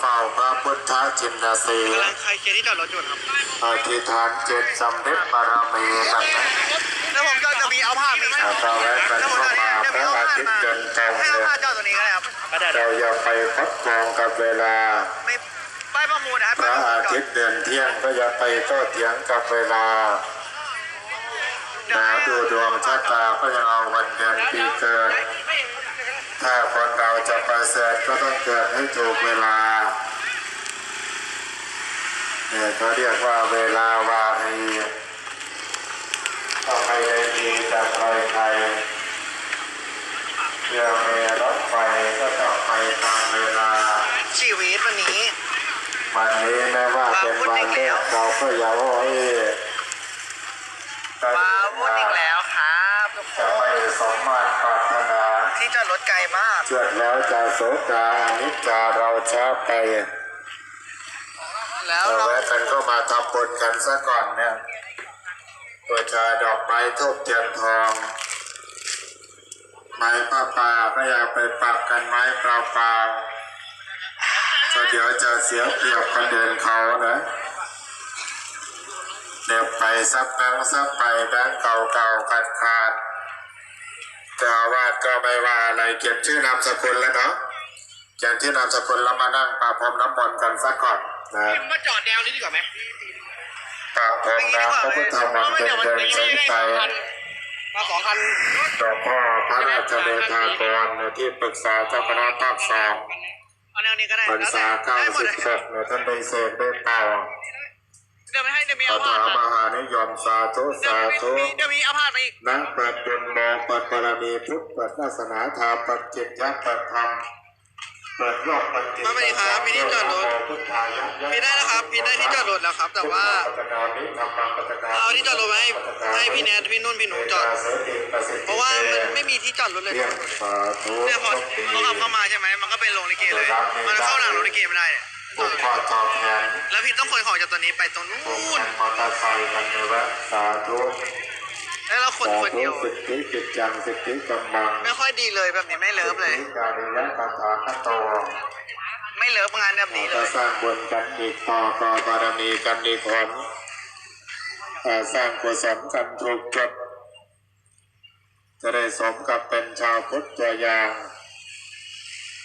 เฝ้าพระพุทธจินสีกำลังใครเคลียร์ที่จอดรถอยู่ครับอธิษฐานเจ็ดสำเร็จบารมีกันนะแล้วผมก็จะมีเอาผ้ามีอ่าพระแวะกันแล้วผมเข้าจะมาจะพมีระเอาอาผ้าทิตย์มาเดินตรงให้เลเอายผ้าจอดตัวนี้ก็ได้ครับก็ได้เราอย่าไปฟัดฟองกับเวลาไม่ป้ายประมูลนะครับพระอาทิตย์เดินเที่ยงก็อย่าไปโต้เถียงกับเวลาหนาดูดวงชะตาก็ยังเอาวันเดือนปีเกิดถ้าคนเราจะประเสริฐก็ต้องเกิดให้ถูกเวลา เนี่ยเขาเรียกว่าเวลาวารีต้องไปได้ดีจากใครใครเพื่อมีรถไฟก็ต้องไปตามเวลา ชีวิตวันนี้ วันนี้แม้ว่าเป็นวันแรกเราก็อย่าโอ้ยว้าววุ่นอีกแล้วครับทุกคจะนไม่สมมาตรปรารถนาที่จอดไกลมากเกิดแล้วจะโสกาอนิจจาเราช้าไป แล้วเอาเราแวะกันก็มาทำบุญกันซะก่อนเนี่ยตัวชาดอกไม้ทูบเทียนทอง ไม้ป้าป่าก็อย่าไปปักกันไม้เปล่าเปล่าก็เดี๋ยวจะเสียเปรียบคนเดินเขานะเดี๋ยวไปซับแบงซับไปแบงเก่าเก่าขาดขาดๆเจ้าอาวาดก็ไม่ว่าอะไรเก็บชื่อนามสกุลแล้วเนาะ เขียนชื่อนามสกุลแล้วมานั่งปะพรมน้ำมนต์กันซะก่อนนะมาจอดแนวนี้ดีกว่าไหมปะพรมน้ำพระพุทธมนต์เป็นเดินสงสัยมาสองคันหลวงพ่อพระราชเมธากรในที่ปรึกษาเจ้าคณะภาคสองเอาแนวนี้ก็ได้พรรษาเก้าได้หมสิดบเลยหกในท่านได้เสกได้เป่าเดี๋ยวไม่ให้เดี๋ยวมีคาเอาผ้าถามมาหานิยมสาธุเดี๋ยวสามีธุเดี๋ยวมีเอาผ้ามาอีกนักเปิดบุญมองเปิดบารมีพุทธเปิดศาสนาธรรมเปิดจิตยักษ์เปิดธรรม มาไปดิครับมีที่จอดรถพุทธายักษ์ยักษ์พี่ได้แล้วครับพี่ได้ที่จอดรถแล้วครับ แต่ว่าปัจจุบันนี้ทำบางปัจจุบันเอาที่จอดรถมาให้ให้พี่แนทพี่นุ่นพี่หนูจอด เพราะว่ามันไม่มีที่จอดรถเลยเรียกสาธุเนี่ยพอเขาขับเข้ามาใช่ไหมมันก็เป็นโรงลิเกเลย มันเข้าหลังโรงลิเกไม่ได้เนี่ยบุกพ่อตอบแทนแล้วพี่ต้องขนของจากตัวนี้ไปตรงนู้บุกนมอเตอร์ไซค์กันเลยว่าสาธุ แล้วเราขนสาคนธุเดียวสิทธิกิจจังสิทธิกำบังไม่ค่อยดีเลยแบบนี้ไม่เลิฟเลยสิทธิการิยะคาถาคโตไม่เลิฟงานแบบนี้เลก็ยสร้างบุญกันอีกต่อต่อบารมีกันอีกผลเอ่อสร้างกุศลกันถูกจุดจะได้สมกับเป็นชาวพุทธตัวอย่าง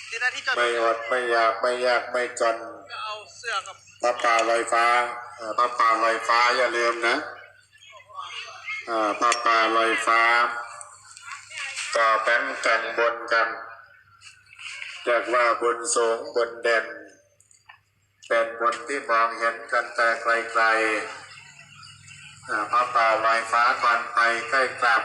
ที่ได้ที่จอดรไม่ถอดไม่อยากไม่ยากไม่จนก็เอาเสื้อกับพระป่าลอยฟ้าเอ่อพระป่าลอยฟ้าอย่าลืมนะ ผ้าป่าลอยฟ้า ต่อแป้งกันบนกันอยากว่าบนสูงบนเด่นเป็นบนที่มองเห็นกันแต่ไกลๆผ้าป่าลอยฟ้าก่อนไปใกล้กลับ